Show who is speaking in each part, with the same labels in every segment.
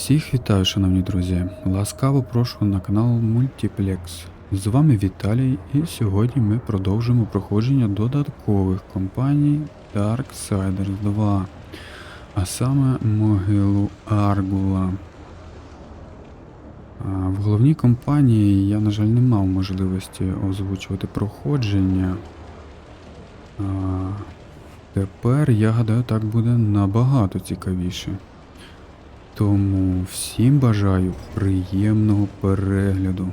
Speaker 1: Всіх вітаю, шановні друзі! Ласкаво прошу на канал Multiplex. З вами Віталій, і сьогодні ми продовжимо проходження додаткових компаній Darksiders 2, а саме могилу Аргула. В головній компанії я, на жаль, не мав можливості озвучувати проходження. Тепер, я гадаю, так буде набагато цікавіше. Тому всім бажаю приємного перегляду.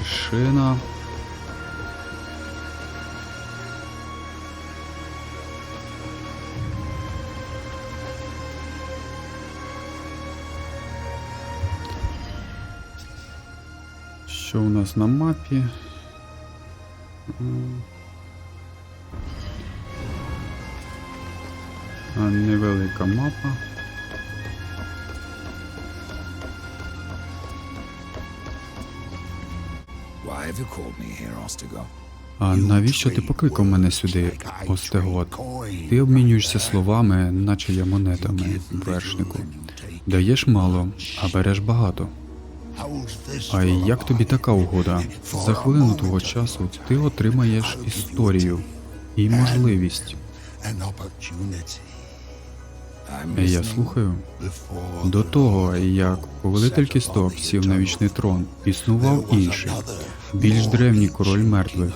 Speaker 1: Вершина. Що у нас на мапі? А, Невелика мапа. А навіщо ти покликав мене сюди, Остегот? Ти обмінюєшся словами, наче я монетами, вершнику. Даєш мало, а береш багато. А як тобі така угода? За хвилину твого часу ти отримаєш історію і можливість. Я слухаю. До того, як повелитель кісток сів на вічний трон, існував інший, більш древній король мертвих.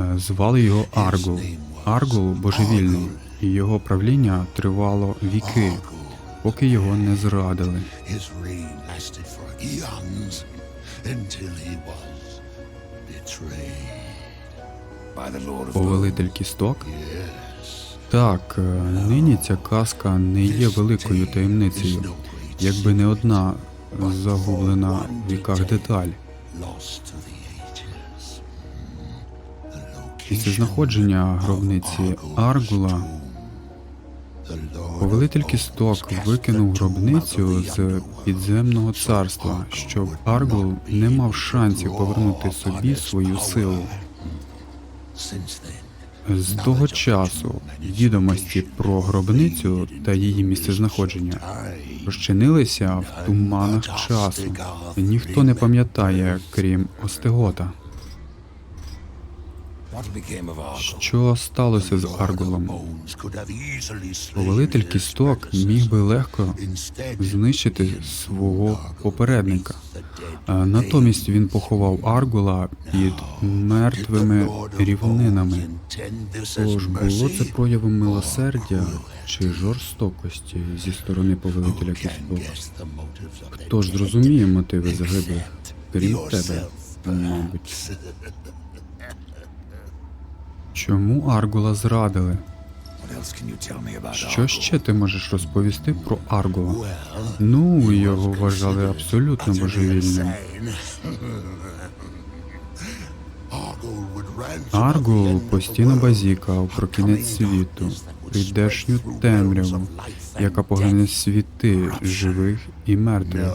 Speaker 1: Е, Звали його Аргул. Аргул божевільний, і його правління тривало віки, поки його не зрадили. Повелитель кісток? Так, е, нині ця казка не є великою таємницею, якби не одна загублена в віках деталь. Після знаходження гробниці Аргула Повелитель кісток викинув гробницю з підземного царства, щоб Аргул не мав шансів повернути собі свою силу. З того часу відомості про гробницю та її місцезнаходження розчинилися в туманах часу. Ніхто не пам'ятає, крім Остегота. Що сталося з
Speaker 2: slain
Speaker 1: Повелитель кісток міг би легко знищити свого попередника. Натомість він поховав Аргула під мертвими рівнинами. Тож було це проявом милосердя чи жорстокості зі сторони повелителя кісток? Хто ж зрозуміє мотиви загиблих, крім тебе, мабуть. Чому Аргула зрадили? Що ще ти можеш розповісти про Аргула? Ну, його вважали абсолютно божевільним. Аргул постійно базікав про кінець світу, прийдешню темряву, яка погляне світи живих і мертвих.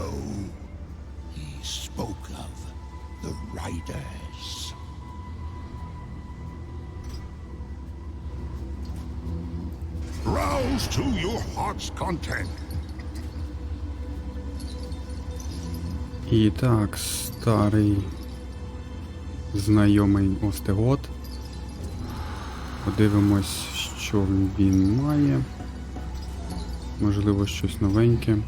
Speaker 2: Rouse to your heart's content.
Speaker 1: І так, старий знайомий Остегот. Подивимось, що він має. Можливо, щось новеньке.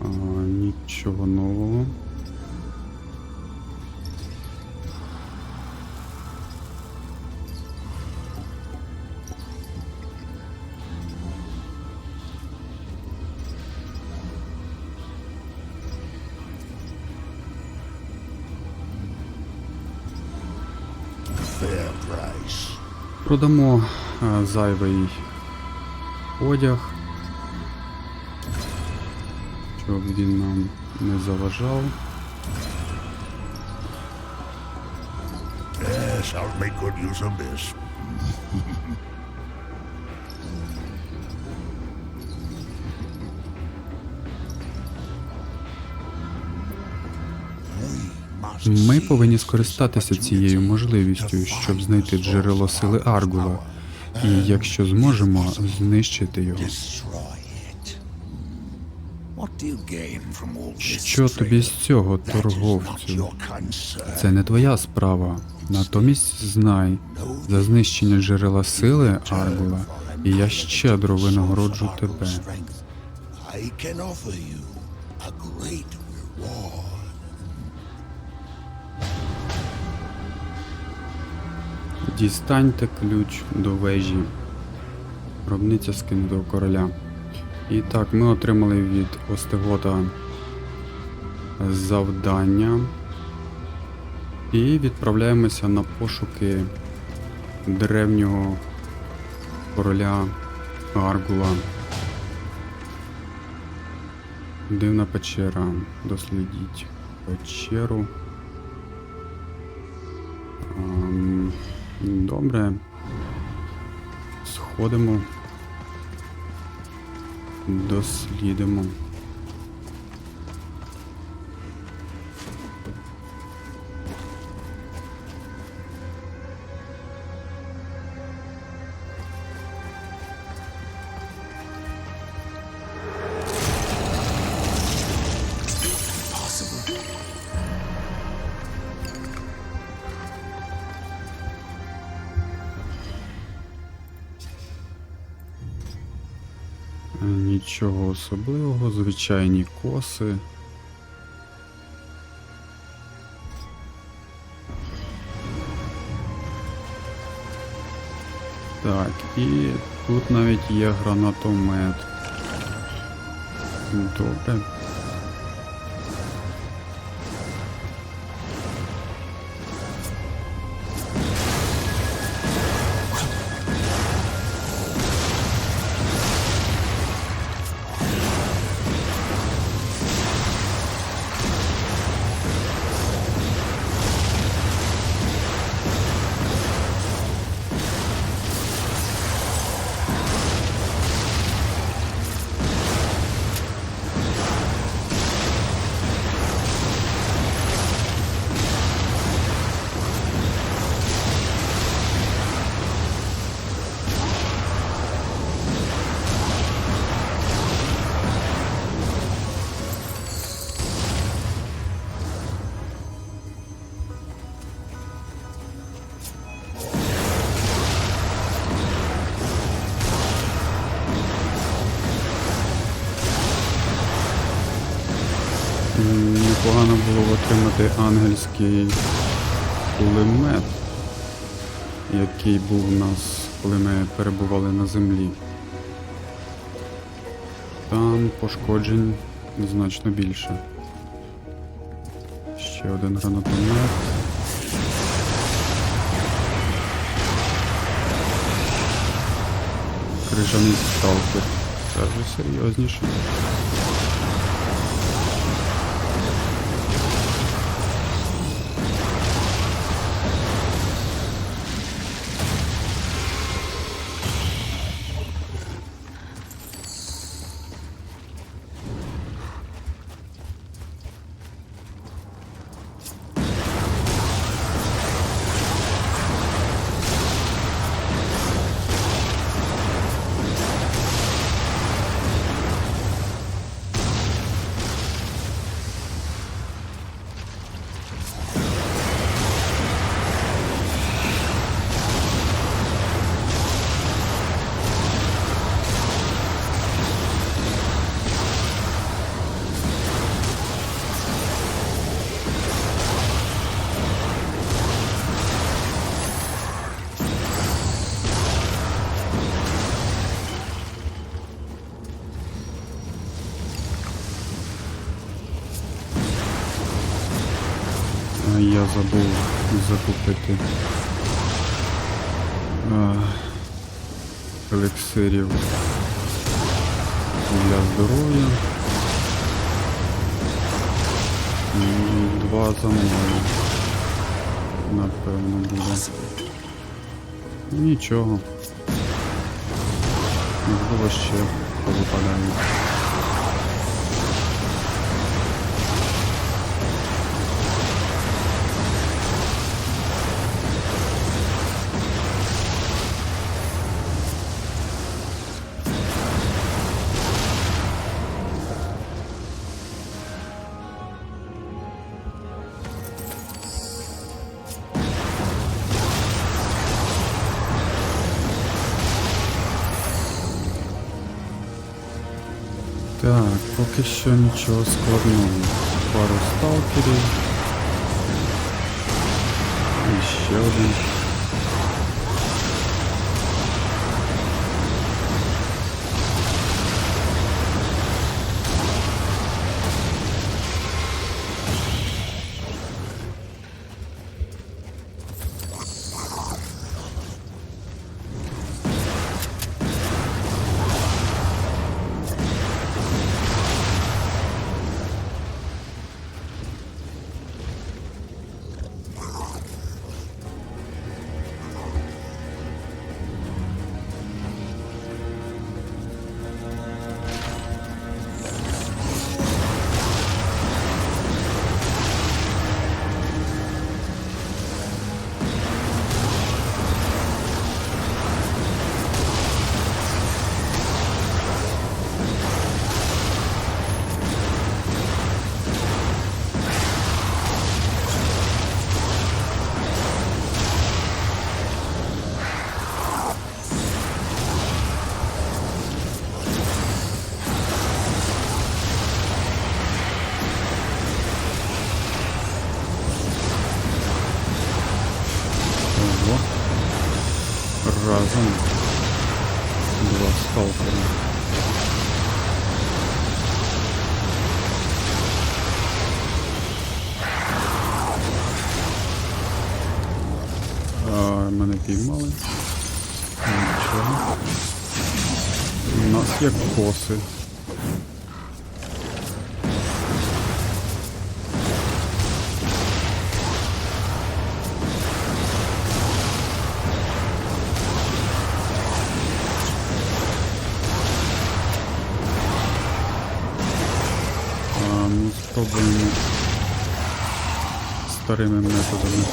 Speaker 1: А, нічого нового. Продамо е, зайвий одяг. Щоб він нам не заважав.
Speaker 2: Yes, I'll make good use of this.
Speaker 1: Ми повинні скористатися цією можливістю, щоб знайти джерело сили Аргула, і якщо зможемо, знищити його. Що тобі з цього, торговцю? Це не твоя справа. Натомість знай, за знищення джерела сили Аргула, і я щедро винагороджу тебе. Дістаньте ключ до вежі. Гробниця скинутого короля. І так, ми отримали від Остегота завдання. І відправляємося на пошуки древнього короля Аргула. Дивна печера. Дослідіть печеру. Добре. Сходимо. Дослідимо. Звичайні коси. Так, і тут навіть є гранатомет. Добре. Ангельський кулемет, який був у нас, коли ми перебували на землі. Там пошкоджень значно більше. Ще один гранатомет. Крижаний сталкер. Це вже серйозніше. Я забув закупити а, елексирів для здоров'я. Два за. Напевно буде. Нічого. Можливо ще повипадає. Так, поки що нічого складного. Пару сталкерів. І ще один. Разом. Два сталкера. А, мене піймали. Нічого. У нас є коси. Старими методами.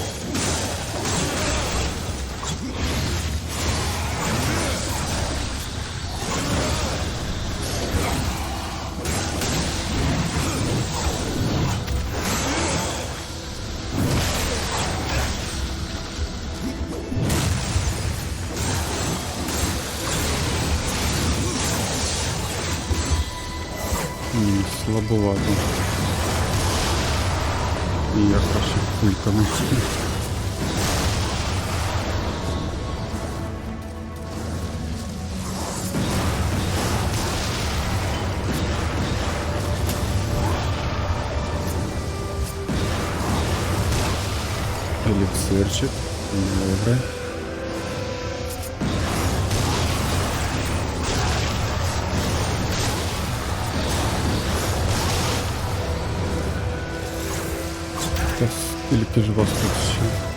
Speaker 1: Ні, слабовато. Кульками. Еліксирчик. Добре. Та ты же вас тут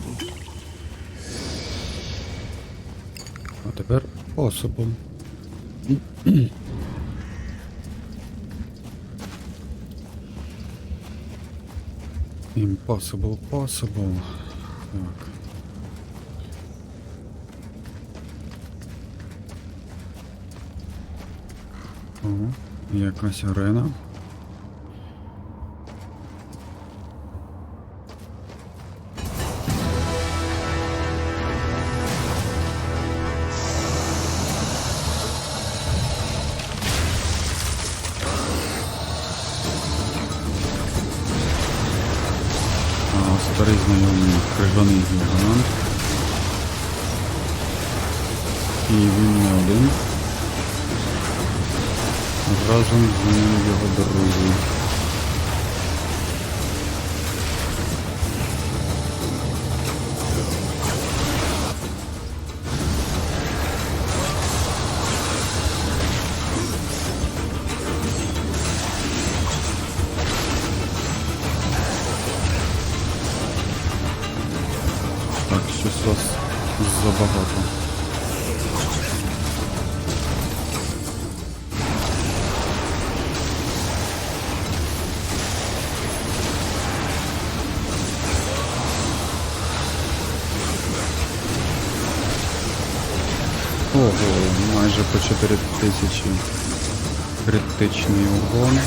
Speaker 1: possible. А тепер особом. Impossible possible. Так. Якась арена. І він не один. Разом з ним його друзі. 4000 критичний угон.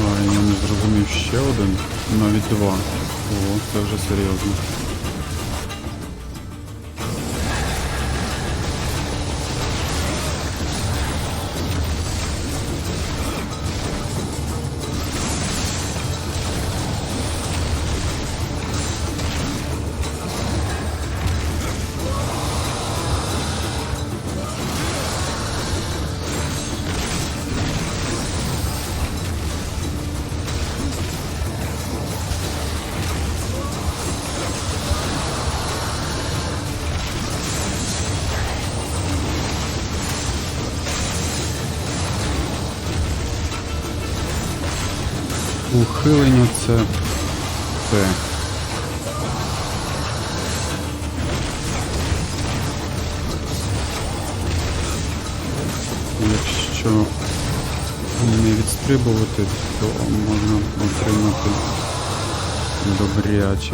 Speaker 1: А, я не зрозумів ще один, навіть два. О, це вже серйозно. Ухилення це те. Якщо не відстрибувати, то можна отримати добряче.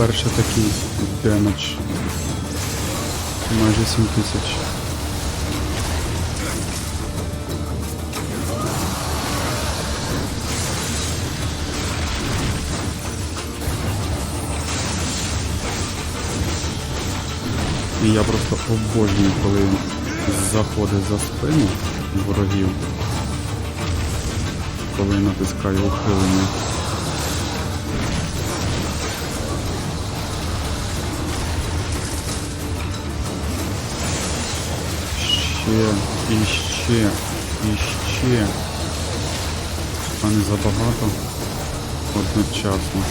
Speaker 1: Перший такий демедж. Майже 7 тисяч. І я просто обожнюю, коли він заходить за спину ворогів, коли натискаю ухилення. Ще, і ще, і ще. А не забагато одночасно.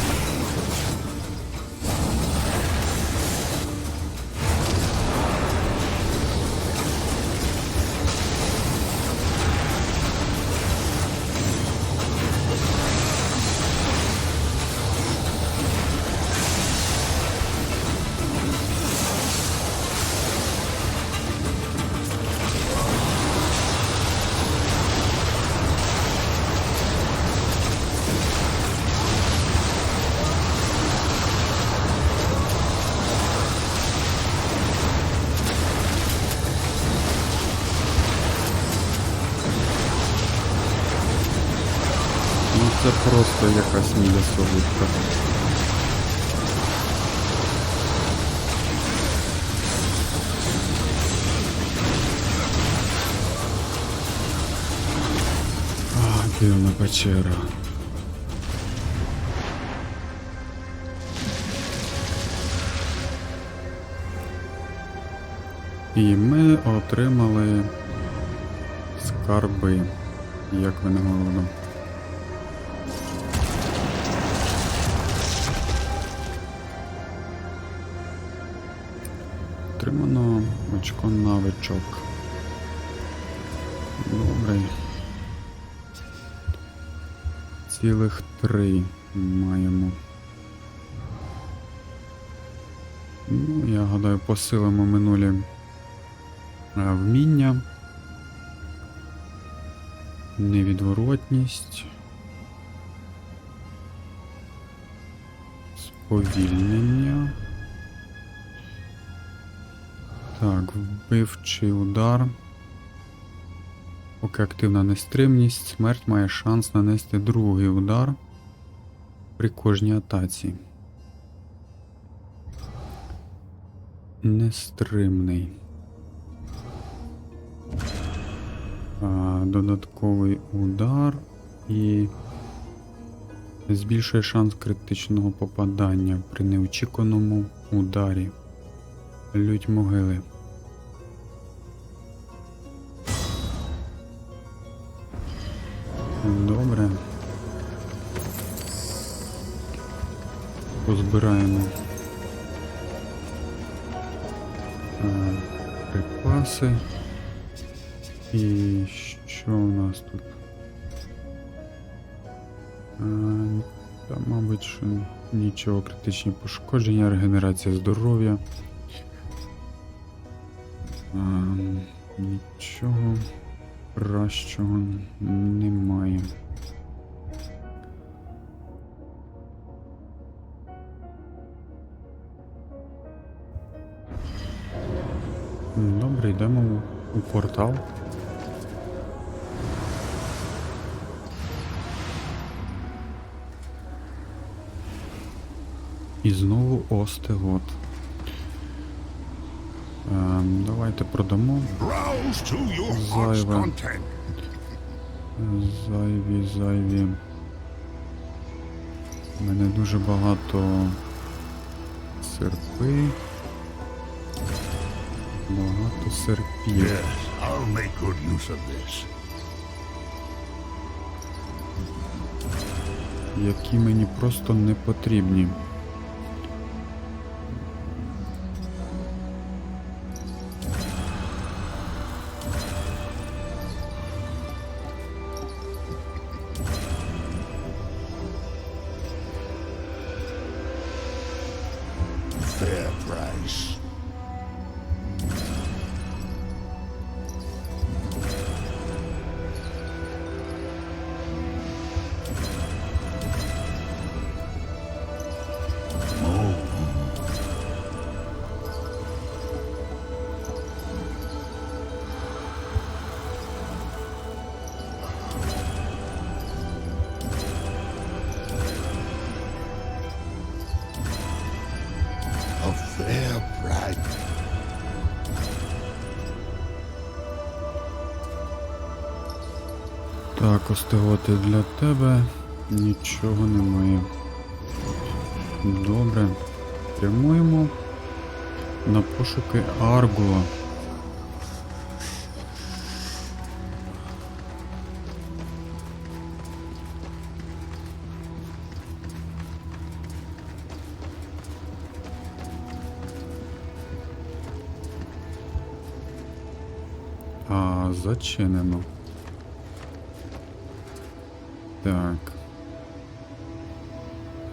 Speaker 1: Просто якась недосовідка. А, дивна печера. І ми отримали скарби, як винагороду. Отримано очко навичок. Добре. Цілих три маємо. Ну, я гадаю, посилимо минулі е, вміння. Невідворотність. Сповільнення. Так, вбивчий удар. Поки активна нестримність, смерть має шанс нанести другий удар при кожній атаці. Нестримний. А, додатковий удар і збільшує шанс критичного попадання при неочікуваному ударі. Лють могили. Добре. Позбираємо е, припаси. І що у нас тут? Е, Та, мабуть, що нічого критичні пошкодження, регенерація здоров'я. Ем, Нічого кращого немає. Добре, йдемо у портал. І знову Остегот. Ем, давайте продамо. Зайве. Зайві, зайві. У мене дуже багато серпи. Багато серпів.
Speaker 2: Yes, I'll make good use of this.
Speaker 1: які мені просто не потрібні. Так, остиготи для тебе нічого немає. Добре. Прямуємо на пошуки Арго. А, зачинено. Так.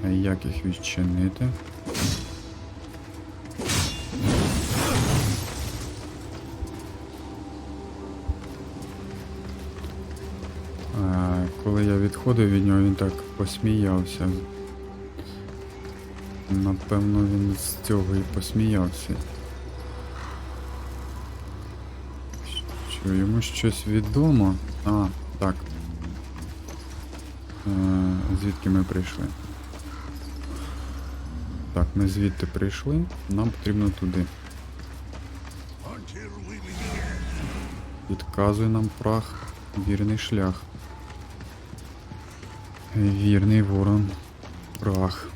Speaker 1: А як їх відчинити? А, коли я відходив від нього, він так посміявся. Напевно, він з цього і посміявся. Що йому щось відомо? А, так. Е, звідки ми прийшли. Так, ми звідти прийшли, нам потрібно туди. Підказує нам прах вірний шлях. Вірний ворон. Прах.